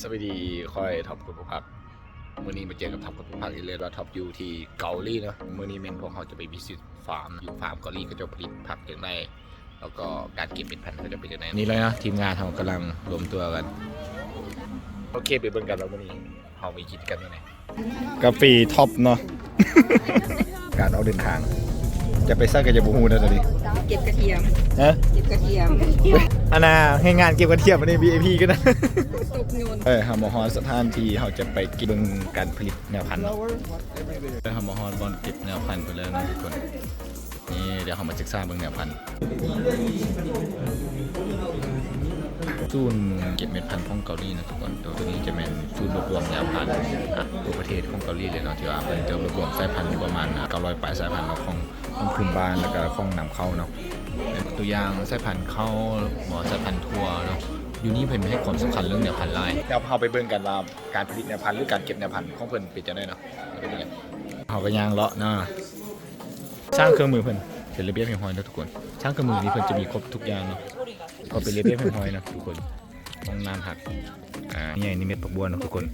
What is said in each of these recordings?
สวัสดีคอยท็อปกับผู้พักมื่อนี้มาเจอกับท็อปกับผู้พักอีกเลยว่าท็อปอยู่ที่เกาหลีเนาะมื่อนี้เมนพวกเขาจะไปวิสิตฟาร์มอยู่ฟาร์มเกาหลีก็จะผลิตผักอย่างไรแล้วก็การเก็บเป็นพันธุ์ก็จะเป็นอย่างไรนี่เลยนะทีมงานเขากำลังรวมตัวกันโอเคไปเบิ่งกันแล้วมื่อนี้เขาไปคิดกันยังไงกาแฟท็อปเนาะการเอาเดินทาง จะไปสร้างกันจะบูฮูนะตอนนี้ เก็บกระเทียม ฮะเก็บกระเทียม อันน่ะให้งานเก็บกระเทียมมาใน VIP ก็ได้ ตกโยนเออฮามอฮอนสถานที่เขาจะไปกินเบิ่งการผลิตแนวพันธุ์เนาะเออฮามอฮอนบอลเก็บแนวพันธุ์ไปแล้วนะทุกคน นี่เดี๋ยวเขามาศึกษาเบิ่งแนวพันธุ์ ศูนย์เก็บเม็ดพันธุ์ของเกาหลีนะทุกคนตัวตัวนี้จะเป็นศูนย์รวบรวมแนวพันธุ์อะตัวประเทศของเกาหลีเลยเนาะที่ว่าเป็นจะรวบรวมสายพันธุ์อยู่ประมาณ900ปลายสายพันธุ์เนาะของของพื้นบ้านแล้วก็ของนำเข้าเนาะเป็นตัวอย่างสายพันธุ์เข้าหมอสายพันธุ์ทั่วเนาะอยู่นี่เพิ่นให้ความสำคัญเรื่องแนวพันธุ์ลายเดี๋ยวเราไปเบิ่งกันว่าการผลิตแนวพันธุ์หรือการเก็บแนวพันธุ์ของเพิ่นเป็นจังได๋เนาะไปเบิ่งกันเขาก็ย่างเลาะเนาะช่างเครื่องมือเพิ่นเป็นระเบียบเรียบร้อยเนาะทุกคน ช่างเครื่องมือนี่เพิ่นจะมีครบทุกอย่างเนาะ ก็เป็นระเบียบเรียบร้อยเนาะทุกคนห้องน้ำหักอ่านี่ไงนี่เม็ดผักบัวเนาะทุกคน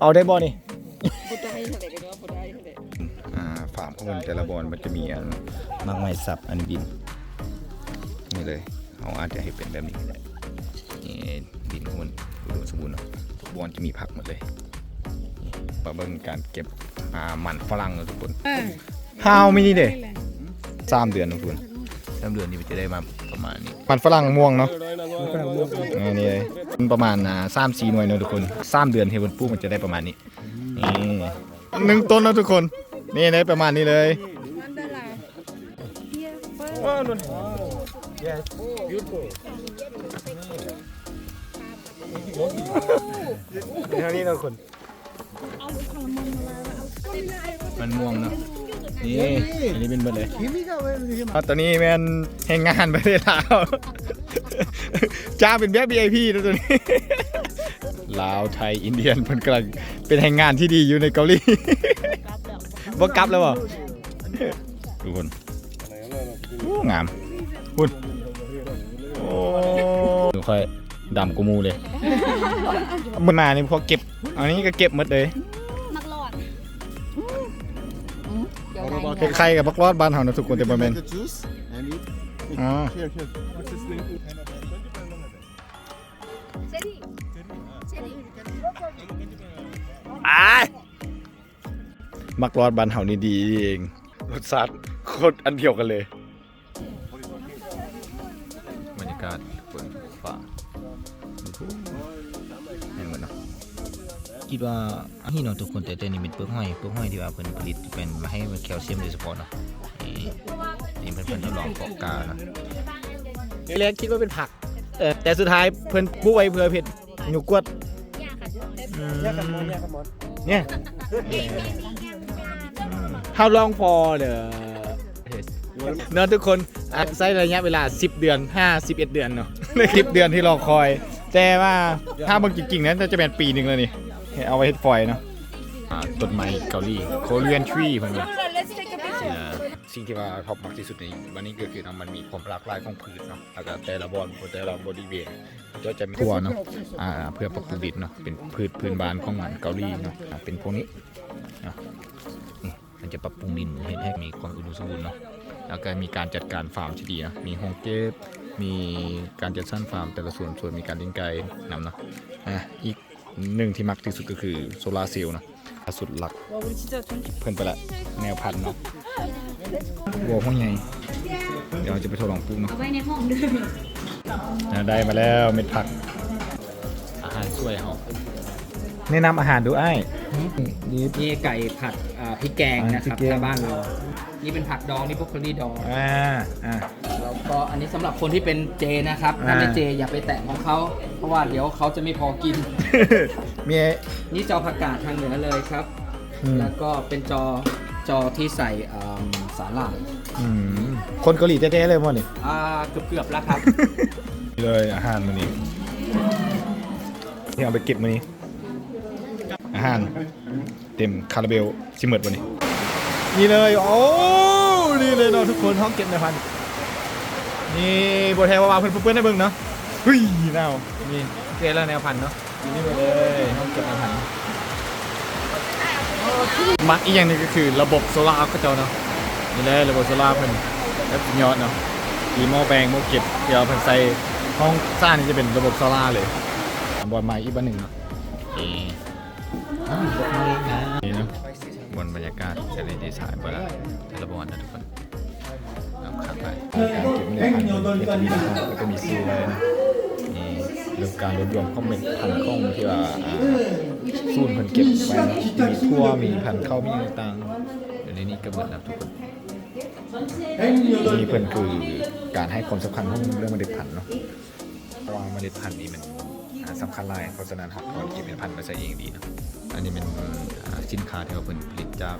เอาได้บ่นี่พุทธให้เท่าไหร่กันเนาะพุทธให้เท่าไหร่อ่าฟาร์มของมันแต่ละบอนมันจะมีอันมากไม้สับอันดินนี่เลยเขาอาจจะให้เป็นแบบนี้ก็ได้นี่ดินของมันอุดมสมบูรณ์เนาะทุกบอนจะมีผักหมดเลยนี่มาเบิ่งการเก็บอ่ามันฝรั่งเนาะทุกคน How many day สามเดือนนะทุกคน สามเดือนนี่มันจะได้มาประมาณนี้มันฝรั่งม่วงเนาะอ่านี่เลยมันประมาณอ่าสามสี่หน่วยเนาะทุกคนสามเดือนเฮวันปลูกมันจะได้ประมาณนี้นี่หนึ่งต้นเนาะทุกคน นี่เลยประมาณนี้เลยอันเดอร์ลาเฮียเฟิร์ว้าวนุ่น yes beautiful เท่านี้เราคน มันม่วงเนาะ นี่อันนี้เป็นเบดเลยอะตอนนี้แมนแห่งงานประเทศลาวจ้างเป็นแบบ VIP นะตัวนี้ลาวไทยอินเดียนเพิ่นกำลังเป็นแห่งงานที่ดีอยู่ในเกาหลีบ่กลับแล้วบ่ทุกคนโอ้งามคุณโอ้ดูค่อยดำกูมูเลยมันมานี่พอเก็บอันนี้ก็เก็บหมดเลย เดี๋ยวไหนคล้ายๆกับบักรอดบ้านเฮานะทุกคนแต่บ่แม่น the juice and eat. อ๋อ Here, here. What's his name? เชอรี่เชอรี่อ้ายมักรอดบ้านเฮานี่ดีเองรสชาติโคตรอันเดียวกันเลย บรรยากาศฝนฟ้า คิดว่านี่เนาะทุกคนแต่แต่นี่เป็นเปลือกหอยเปลือกหอยที่ว่าเพิ่นผลิตเป็นมาให้มันแคลเซียมโดยเฉพาะเนาะนี่นี่เพิ่นเพิ่นทดลองเพาะกาเนาะแรกคิดว่าเป็นผักเออแต่สุดท้ายเพิ่นปลูกไว้เพื่อเผ็ดหนูกวดเนี่ย How long for the test เนาะทุกคนอะใช้ระยะเวลา 10 เดือน 5 11 เดือนเนาะในคลิปเดือนที่รอคอย แต่ว่าถ้าเบิ่งจริงๆนั้นจะเป็นปีหนึ่งแล้วนี่ให้ เอาไว้เฮ็ดฟอยล์เนาะอ่าต้นไม้เกาหลี Korean tree เพิ่นว่า let's take a picture อ่าสิ่งที่ว่าท็อปมากที่สุดในวันนี้ก็คือเนาะมันมีความหลากหลายของพืชเนาะแล้วก็แต่ละบอนแต่ละบริเวณก็จะมีทั่วเนาะอ่าเพื่อปรับปรุงดินเนาะเป็นพืชพื้นบ้านของเกาหลีเนาะอ่าเป็นพวกนี้เนาะนี่มันจะปรับปรุงดินให้ให้มีความอุดมสมบูรณ์เนาะแล้วก็มีการจัดการฟาร์มที่ดีเนาะมีโฮงเก็บมีการจัดสรรฟาร์มแต่ละส่วนส่วนมีการเลี้ยงไก่นำเนาะอะอีก หนึ่งที่มักที่สุดก็คือโซลาเซลล์นะสุดหลักเพิ่นไปละแนวพันเนาะวัวห้องใหญ่เดี๋ยวจะไปทดลองปลูกเนาะเอาไว้ในห้องด้วยได้มาแล้วเม็ดผัก อาหารช่วยเฮาแนะนำอาหารดูไอ้นี่นี่ไก่ผัดพริกแกงนะครับชาวบ้านเรา นี่เป็นผักดอง นี่พวกโคลีดอง อ่า อ่า อันนี้สำหรับคนที่เป็นเจนะครับ ถ้าอ่าไม่เจอย่าไปแตะของเขาเพราะว่าเดี๋ยวเขาจะไม่พอกิน มี นี่จอผักกาดทางเหนือเลยครับ อืม แล้วก็เป็นจอจอที่ใส่อ่าสาหร่ายอืมคนเกาหลีแท้ๆเลยมั้งนี่ อ่าเกือบเกือบๆแล้วครับ เลยอาหารมื้อนี้ที่เอาไปเก็บมื้อนี้ อาหาร เต็มคาราเบลสิหมดวันนี้ นี่เลย โอ้ นี่เลยเนาะทุกคนห้องเก็บในพันธุ์ นี่บทแทนว่าเพิ่นเพิ่นได้เบิ่งเนาะเฮ้ยน่าวนี่เกแล้วแนวพันเนาะนี่มาเลยห้องเก็บอาหารมักอีกอย่างนึงก็คือระบบโซลาร์ก็เจ้าเนาะนี่เลยระบบโซลาร์เพิ่นแบบสุดยอดเนาะมีหม้อแปลงหม้อเก็บเดี๋ยวเพิ่นใส่ห้องซ่านี่จะเป็นระบบโซลาร์เลยบอลไม้อีกบ้านหนึ่งเนาะนี่นี่เนาะบนบรรยากาศจะได้ดีไซน์ไปแล้วแต่ละบอลนะทุกคน ข้างไปการเก็บเงินผ่านเก็บเงินแล้วก็มีซีเลยนะนี่เรื่องการรวบรวมข้อมูลพันข้อมูลที่ว่าอ่าศูนเพิ่นเก็บไว้เนาะมีทั่วมีพันเข้ามีต่างๆเดี๋ยวในนี้ก็เบิดแล้วทุกคนนี่เพิ่นคือการให้ความสำคัญของเรื่องเมล็ดพันธุ์เนาะเพราะว่าเมล็ดพันธุ์นี่มันสำคัญหลายเพราะฉะนั้นครับก่อนกินเมล็ดพันธุ์มาใส่เองดีเนาะอันนี้เป็นสินค้าที่ว่าเพิ่นผลิตจาก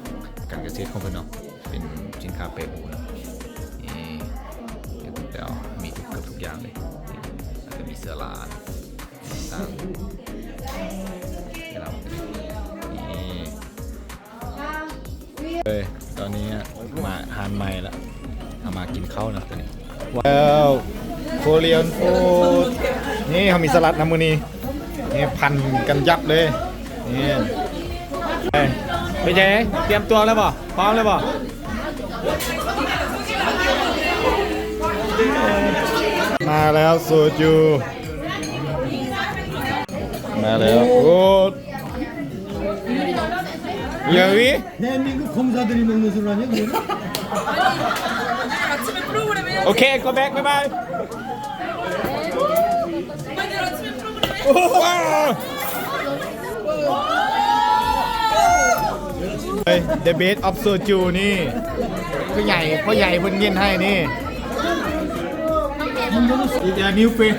การเกษตรของเพิ่นเนาะเป็นสินค้าเปรูเนาะ กอย่างเลยแล้วก็มีเสือลาต่างให้เรานี่เฮ้ยตอนนี้มาทานใหม่ละเอามากินข้าวนะตอนนี้ ว้าวโคเรียนฟูดนี่เขามีสลัดนะมือนี้นี่พันกันยับเลย นี่ไปเจ๊เตรียมตัวแล้วป่พร้อมแล้วป่ มาแล้วโซจูมาแล้วโอ้ยาวิ 대한민국 검사들이 먹는 술 아니야? 그거는? 오케이 go back bye bye ว้าวเฮ้ย The Best of Soju นี่พ่อใหญ่พ่อใหญ่เพิ่นเย็นให้นี่ อีกอย่างนิวเฟน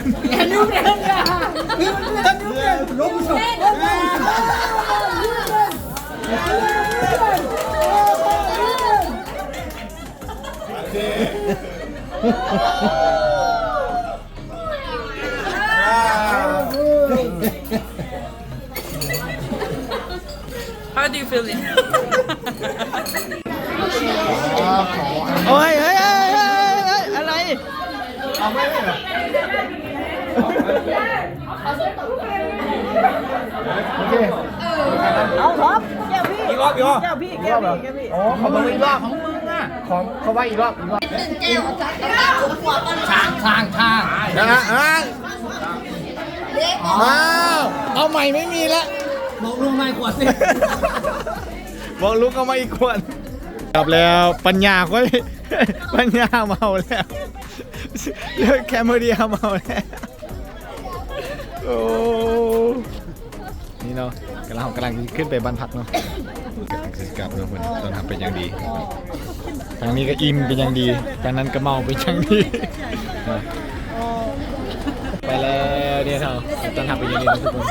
How do you feel it? โอ้ยเฮ้ยเฮ้ยเฮ้ยเฮ้ยอะไร เอาไม่ได้เหรอโอเคเอาท็อปแก้วพี่อีกรอบอีกรอบแก้วพี่แก้วพี่แก้วพี่อ๋อขอมาอีกรอบของมึงอะของเขาว่าอีกรอบอีกรอบช่างช่างช่างนะฮะอะอ้าวเอาใหม่ไม่มีล้วบอกลงมาอีกขวดสิบอกลุกเอามาอีกขวดกลับแล้วปัญญาค่อยปัญญาเมาแล้ว เลิกแคมเมเดียเมาแล้วโอ้นี่เนาะกำลังกำลังขึ้นไปบ้านพักเนาะกลับเนาะคนตอนทำเป็นอย่างดีทางนี้ก็อิ่มเป็นอย่างดีทางนั้นก็เมาเป็นอย่างดี ไปแล้วเนี่ยเท่าตอนทำเป็นอย่างดีนะทุกคน